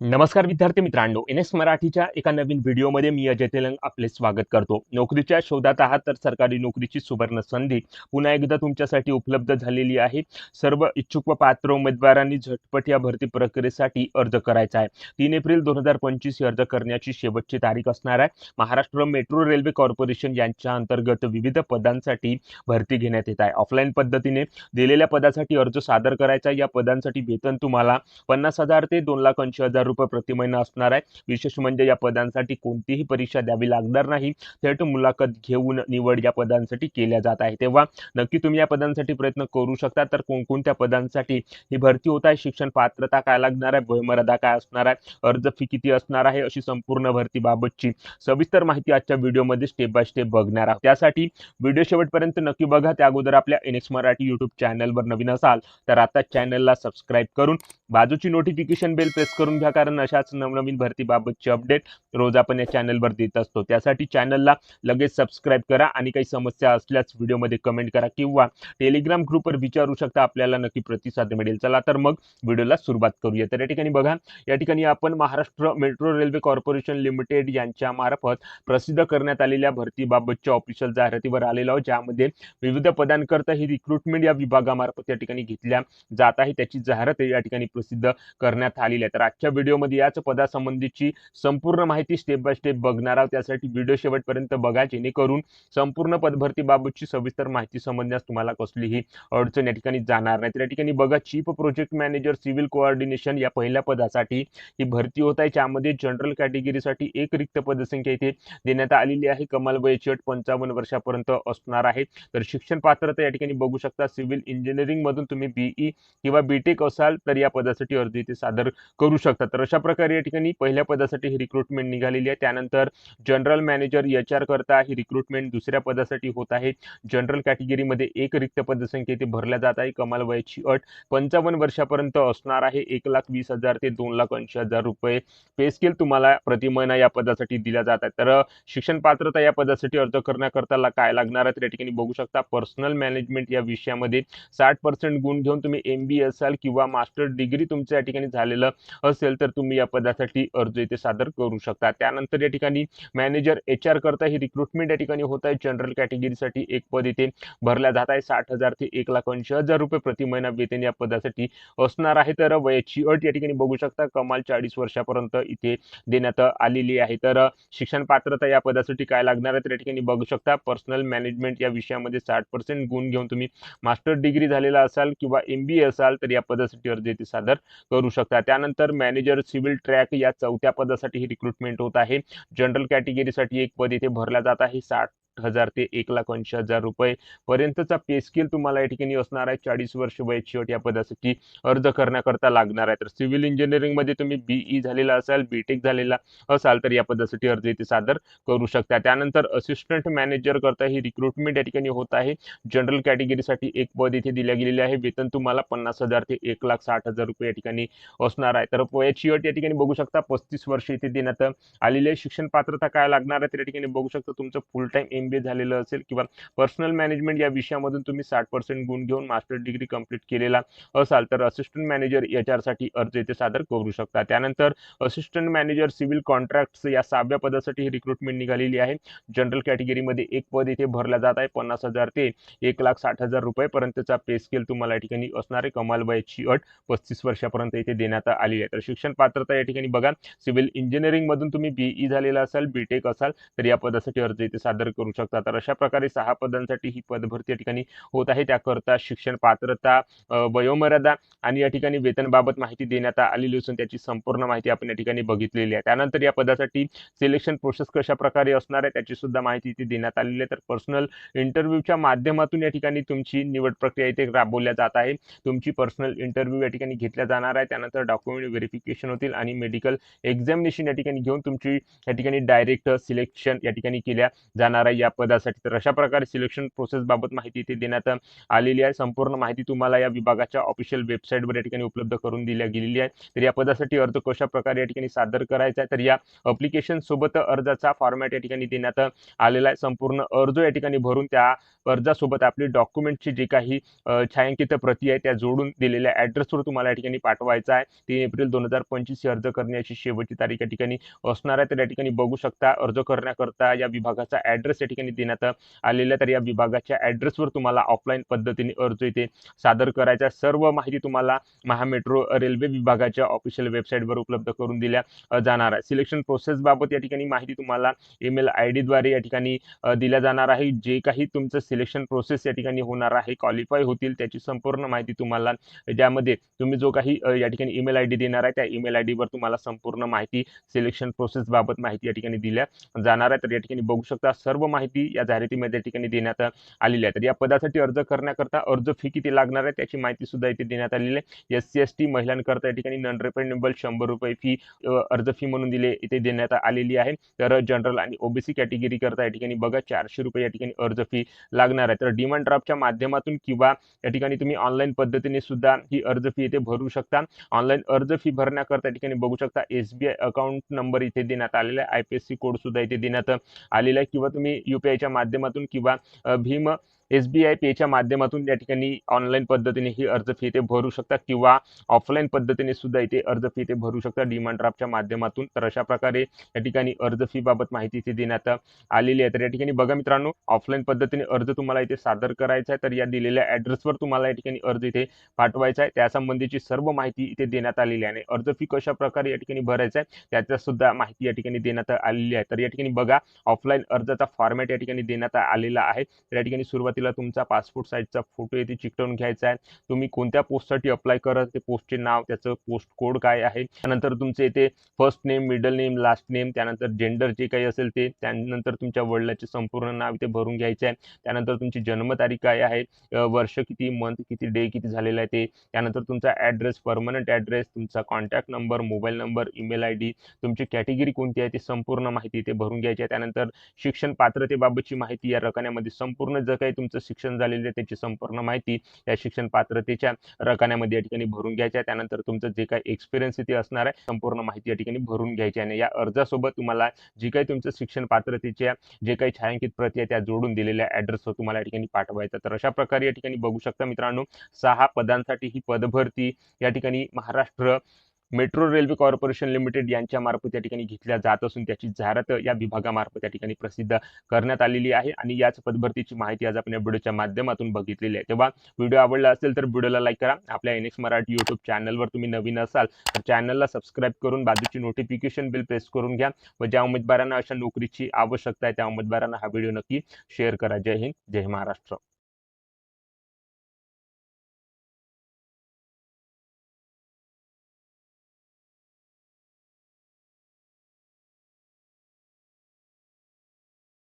नमस्कार विद्यार्थी मित्रांनो एन एस मराठीच्या एका नवीन व्हिडिओमध्ये मी अजय तेलंग आपले स्वागत करतो. नोकरीच्या शोधात आहात तर सरकारी नोकरीची सुवर्ण संधी पुन्हा एकदा तुमच्यासाठी उपलब्ध झालेली आहे. सर्व इच्छुक व पात्र उमेदवारांनी झटपट या भरती प्रक्रियेसाठी अर्ज करायचा आहे. तीन एप्रिल दोन हजार पंचवीस ही अर्ज करण्याची शेवटची तारीख असणार आहे. महाराष्ट्र मेट्रो रेल्वे कॉर्पोरेशन यांच्या अंतर्गत विविध पदांसाठी भरती घेण्यात येत आहे. ऑफलाईन पद्धतीने दिलेल्या पदासाठी अर्ज सादर करायचा या पदांसाठी वेतन तुम्हाला पन्नास हजार ते दोन लाख ऐंशी हजार रुपये प्रति महिना असणार आहे. विशेष म्हणजे या पदांसाठी कोणतीही परीक्षा द्यावी लागणार नाही. थेट मुलाखत घेऊन निवड या पदांसाठी केल्या जात आहे. तेव्हा नक्की तुम्ही या पदांसाठी प्रयत्न करू शकता. तर कोणकोणत्या पदांसाठी ही भरती होत आहे? शिक्षण पात्रता काय लागणार आहे? वयमर्यादा काय असणार आहे? अर्ज फी किती असणार आहे? अशी संपूर्ण भरतीबाबतची सविस्तर माहिती आजच्या व्हिडिओमध्ये स्टेप बाय स्टेप बघणार आहोत. त्यासाठी व्हिडिओ शेवटपर्यंत नक्की बघा. त्या अगोदर आपल्या एन एक्स मराठी युट्यूब चॅनलवर नवीन असाल तर आता चॅनलला सबस्क्राईब करून बाजूची नोटिफिकेशन बेल प्रेस करून घ्या कारण अशाच नवनवीन भरतीबाबतची अपडेट रोज आपण या चॅनलवर देत असतो. त्यासाठी चॅनलला लगेच सबस्क्राईब करा आणि काही समस्या असल्यास व्हिडिओमध्ये कमेंट करा किंवा टेलिग्राम ग्रुपवर विचारू शकता आपल्याला नक्की प्रतिसाद मिळेल. चला तर मग व्हिडिओला सुरुवात करूया. तर या ठिकाणी बघा या ठिकाणी आपण Maharashtra metro railway corporation limited यांच्या मार्फत प्रसिद्ध करण्यात आलेल्या भरतीबाबतच्या ऑफिशियल जाहिरातीवर आलेलो आहोत ज्यामध्ये विविध पदांकरता ही रिक्रुटमेंट या विभागामार्फत या ठिकाणी घेतल्या जात आहे. त्याची जाहिरात या ठिकाणी प्रसिद्ध करण्यात आलेली आहे तर आजच्या व्हिडिओमध्ये याच पदासंबंधीची संपूर्ण माहिती स्टेप बाय स्टेप बघणार आहोत. त्यासाठी व्हिडिओ शेवटपर्यंत बघा जेणेकरून संपूर्ण पदभरतीबाबतची सविस्तर माहिती समजण्यास तुम्हाला कसलीही अडचण या ठिकाणी जाणार नाही. तर या ठिकाणी बघा chief project manager civil coordination या पहिल्या पदासाठी ही भरती होत आहे. ज्यामध्ये जनरल कॅटेगरीसाठी एक रिक्त पदसंख्या इथे देण्यात आलेली आहे. कमाल वयाची अट पंचावन्न वर्षापर्यंत असणार आहे. तर शिक्षण पात्रता या ठिकाणी बघू शकता. सिव्हिल इंजिनिअरिंग मधून तुम्ही बीई किंवा बीटेक असाल तर या पदासाठी अर्ज इथे सादर करू शकतात. तर अशा प्रकारे या ठिकाणी पहिल्या पदासाठी ही रिक्रुटमेंट निघालेली आहे. त्यानंतर जनरल मॅनेजर एच आर करता ही रिक्रुटमेंट दुसऱ्या पदासाठी होत आहे. जनरल कॅटेगरीमध्ये एक रिक्त पदसंख्या इथे भरल्या जात आहे. कमाल वयाची अट पंचावन्न वर्षापर्यंत असणार आहे. एक लाख वीस हजार ते दोन लाख ऐंशी हजार रुपये पे स्केल तुम्हाला प्रति महिना या पदासाठी दिल्या जात आहे तर शिक्षण पात्रता या पदासाठी अर्ज करण्याकरता काय लागणार आहे? तर या ठिकाणी बघू शकता पर्सनल मॅनेजमेंट या विषयामध्ये साठ पर्सेंट गुण घेऊन तुम्ही एम बी असाल किंवा मास्टर डिग्री तुमच्या या ठिकाणी झालेलं असेल तर तुम्ही या पदासाठी अर्ज इथे सादर करू शकता. त्यानंतर या ठिकाणी मॅनेजर एच आर करता ही रिक्रुटमेंट या ठिकाणी होत आहे. जनरल कॅटेगरीसाठी एक पद इथे भरल्या जात आहे. साठ हजार ते एक लाख ऐंशी हजार रुपये प्रति महिना वेतन या पदासाठी असणार आहे. तर वयाची अट या ठिकाणी बघू शकता. कमाल चाळीस वर्षापर्यंत इथे देण्यात आलेली आहे. तर शिक्षण पात्रता या पदासाठी काय लागणार आहे तर या ठिकाणी बघू शकता. पर्सनल मॅनेजमेंट या विषयामध्ये साठ पर्सेंट गुण घेऊन तुम्ही मास्टर डिग्री झालेला असाल किंवा एम बी ए असाल तर या पदासाठी अर्ज इथे सादर करू शकता. त्यानंतर मॅनेजर सिव्हिल ट्रॅक या चौथ्या पदासाठी ही रिक्रुटमेंट होत आहे. जनरल कॅटेगरीसाठी एक पद इथे भरला जात आहे. साठ हजार ते एक लाख ऐंशी हजार रुपये पर्यंतचा पे स्केल तुम्हाला या ठिकाणी असणार आहे. चाळीस वर्ष वयाची अट या पदासाठी अर्ज करण्याकरता लागणार आहे. तर सिव्हिल इंजिनिअरिंगमध्ये तुम्ही तुम्ही बीई झालेला असाल बीटेक झालेला असाल तर या पदासाठी अर्ज इथे सादर करू शकता. त्यानंतर असिस्टंट मॅनेजर करता ही रिक्रुटमेंट या ठिकाणी होत आहे. जनरल कॅटेगरीसाठी एक पद इथे दिल्या गेलेले आहे. वेतन तुम्हाला पन्नास हजार ते एक लाख साठ हजार रुपये या ठिकाणी असणार आहे. तर वयाची अट या ठिकाणी बघू शकता पस्तीस वर्ष इथे देण्यात आलेली आहे. शिक्षण पात्रता काय लागणार आहे तर या ठिकाणी बघू शकता तुमचं फुल टाइम एम बी झालेलं असेल किंवा पर्सनल मॅनेजमेंट या विषयामधून तुम्ही साठ पर्सेंट गुण घेऊन मास्टर डिग्री कंप्लीट केलेला असाल तर असिस्टंट मॅनेजर एच आरसाठी अर्ज येथे सादर करू शकता. त्यानंतर असिस्टंट मॅनेजर सिव्हिल कॉन्ट्रॅक्ट्स या सहाव्या पदासाठी ही रिक्रुटमेंट निघालेली आहे. जनरल कॅटेगरीमध्ये एक पद इथे भरला जात आहे. पन्नास हजार ते एक लाख साठ हजार रुपयेपर्यंतचा पे स्केल तुम्हाला या ठिकाणी असणारे कमाल वयाची अट पस्तीस वर्षापर्यंत इथे देण्यात आलेली आहे. तर शिक्षण पात्रता या ठिकाणी बघा. सिव्हिल इंजिनिअरिंगमधून तुम्ही बीई झालेला असाल बीटेक असाल तर या पदासाठी अर्ज इथे सादर करू शकता तर अशा प्रकारे सहा पदांसाठी ही पदभरती या ठिकाणी होत आहे. त्याकरता शिक्षण पात्रता वयोमर्यादा आणि या ठिकाणी वेतनबाबत माहिती देण्यात आलेली असून त्याची संपूर्ण माहिती आपण या ठिकाणी बघितलेली आहे. त्यानंतर या पदासाठी सिलेक्शन प्रोसेस कशा प्रकारे असणार आहे त्याची सुद्धा माहिती इथे देण्यात आलेली आहे. तर पर्सनल इंटरव्ह्यूच्या माध्यमातून या ठिकाणी तुमची निवड प्रक्रिया इथे राबवल्या जात आहे. तुमची पर्सनल इंटरव्ह्यू या ठिकाणी घेतल्या जाणार आहे. त्यानंतर डॉक्युमेंट व्हेरिफिकेशन होतील आणि मेडिकल एक्झामिनेशन या ठिकाणी घेऊन तुमची या ठिकाणी डायरेक्ट सिलेक्शन या ठिकाणी केल्या जाणार आहे. या पदासाठी. तर अशा प्रकारे सिलेक्शन प्रोसेस बाबत माहिती इथे देण्यात आलेली आहे. संपूर्ण माहिती तुम्हाला या विभागाच्या ऑफिशियल वेबसाईटवर या ठिकाणी उपलब्ध करून दिल्या गेलेली आहे. तर या पदासाठी अर्ज कशा प्रकारे या ठिकाणी सादर करायचा आहे? तर या अप्लिकेशन सोबत अर्जाचा फॉर्मॅट या ठिकाणी देण्यात आलेला आहे. संपूर्ण अर्ज या ठिकाणी भरून त्या अर्जासोबत आपली डॉक्युमेंटची जी काही छायांकित प्रती आहे त्या जोडून दिलेल्या ॲड्रेसवर तुम्हाला या ठिकाणी पाठवायचा आहे. तीन एप्रिल दोन हजार पंचवीस अर्ज करण्याची शेवटची तारीख या ठिकाणी असणार आहे. तर या ठिकाणी बघू शकता अर्ज करण्याकरता या विभागाचा ॲड्रेस या ठिकाणी देण्यात आलेल्या तर या विभागाच्या ॲड्रेसवर तुम्हाला ऑफलाईन पद्धतीने अर्ज इथे सादर करायचा सर्व माहिती तुम्हाला महामेट्रो रेल्वे विभागाच्या ऑफिशियल वेबसाईटवर उपलब्ध करून दिल्या जाणार आहे. सिलेक्शन प्रोसेस बाबत या ठिकाणी माहिती तुम्हाला ईमेल आय डीद्वारे या ठिकाणी दिल्या जाणार आहे. जे काही तुमचं सिलेक्शन प्रोसेस या ठिकाणी होणार आहे क्वालिफाय होतील त्याची संपूर्ण माहिती तुम्हाला ज्यामध्ये तुम्ही जो काही या ठिकाणी ईमेल आय डी देणार आहे त्या ईमेल आय डीवर तुम्हाला संपूर्ण माहिती सिलेक्शन प्रोसेस बाबत माहिती या ठिकाणी दिल्या जाणार आहे. तर या ठिकाणी बघू शकता सर्व माहिती माहिती या जाहिरातीमध्ये या ठिकाणी देण्यात आलेली आहे. तर या पदासाठी अर्ज करण्याकरता अर्ज फी किती लागणार आहे त्याची माहिती सुद्धा इथे देण्यात आलेली आहे. एस सी एस टी महिलांकरता या ठिकाणी नॉन रिफंडेबल शंभर रुपये फी अर्ज फी म्हणून दिले इथे देण्यात आलेली आहे. तर जनरल आणि ओबीसी कॅटेगरी करता या ठिकाणी बघा चारशे रुपये या ठिकाणी अर्ज फी लागणार आहे. तर डिमांड ड्राफ्टच्या माध्यमातून किंवा या ठिकाणी तुम्ही ऑनलाईन पद्धतीने सुद्धा ही अर्ज फी इथे भरू शकता. ऑनलाईन अर्ज फी भरण्याकरता या ठिकाणी बघू शकता S B I account number इथे देण्यात आलेला आहे. I P S C code सुद्धा इथे देण्यात आलेला आहे. किंवा तुम्ही यू पी आयच्या माध्यमातून किंवा भीम एस बी आय पेच्या माध्यमातून या ठिकाणी ऑनलाईन पद्धतीने ही अर्ज फी ते भरू शकता किंवा ऑफलाईन पद्धतीने सुद्धा इथे अर्ज फी ते भरू शकता. डिमांड ड्राफ्टच्या माध्यमातून. तर अशा प्रकारे या ठिकाणी अर्ज फी बाबत माहिती इथे देण्यात आलेली आहे. तर या ठिकाणी बघा मित्रांनो ऑफलाईन पद्धतीने अर्ज तुम्हाला इथे सादर करायचा आहे. तर या दिलेल्या ॲड्रेसवर तुम्हाला या ठिकाणी अर्ज इथे पाठवायचा आहे. त्यासंबंधीची सर्व माहिती इथे देण्यात आलेली आहे. आणि अर्ज फी कशा प्रकारे या ठिकाणी भरायचा आहे त्याचा सुद्धा माहिती या ठिकाणी देण्यात आलेली आहे. तर या ठिकाणी बघा ऑफलाईन अर्जाचा फॉर्मॅट या ठिकाणी देण्यात आलेला आहे. तर या ठिकाणी सुरुवातीला तुमचा पासपोर्ट साईजचा फोटो येथे चिकटवून घ्यायचा आहे. तुम्ही कोणत्या पोस्टसाठी अप्लाय करत ते पोस्टचे नाव त्याचं पोस्ट कोड काय आहे? त्यानंतर तुमचे इथे first name middle name last name त्यानंतर जेंडर जे काही असेल ते त्यानंतर तुमच्या वडिलाचे संपूर्ण नाव इथे भरून घ्यायचे आहे. त्यानंतर तुमची जन्मतारीख काय आहे? वर्ष किती मंथ किती डे किती झालेलं आहे ते. त्यानंतर तुमचा ॲड्रेस परमनंट ॲड्रेस तुमचा contact number mobile number email I D तुमची कॅटेगरी कोणती आहे ती संपूर्ण माहिती इथे भरून घ्यायची आहे. त्यानंतर शिक्षण पात्रतेबाबतची माहिती या रकान्यामध्ये संपूर्ण जर काही तुमचं शिक्षण झालेलं आहे त्याची संपूर्ण माहिती या शिक्षण पात्रतेच्या रकान्यामध्ये या ठिकाणी भरून घ्यायच्या त्यानंतर तुमचं जे काही एक्सपिरियन्स इथे असणार आहे संपूर्ण माहिती या ठिकाणी भरून घ्यायची आणि या अर्जासोबत तुम्हाला जी काही तुमचं शिक्षण पात्रतेच्या जे काही छायांकित प्रती आहे त्या जोडून दिलेल्या ॲड्रेसवर तुम्हाला या ठिकाणी पाठवायचा तर अशा प्रकारे या ठिकाणी बघू शकता मित्रांनो सहा पदांसाठी ही पदभरती या ठिकाणी Maharashtra metro railway corporation limited यांच्या मार्फत या ठिकाणी घेतल्या जात असून त्याची जाहिरात या विभागामार्फत या ठिकाणी प्रसिद्ध करण्यात आलेली आहे. आणि याच पदभरतीची माहिती आज आपण या व्हिडिओच्या माध्यमातून बघितलेली आहे. तेव्हा व्हिडिओ आवडला असेल तर व्हिडिओला लाईक करा. आपल्या एनएक्स मराठी युट्यूब चॅनलवर तुम्ही नवीन असाल तर चॅनलला सबस्क्राईब करून बाजूची नोटिफिकेशन बिल प्रेस करून घ्या व ज्या उमेदवारांना अशा नोकरीची आवश्यकता आहे त्या उमेदवारांना हा व्हिडिओ नक्की शेअर करा. जय हिंद जय महाराष्ट्र.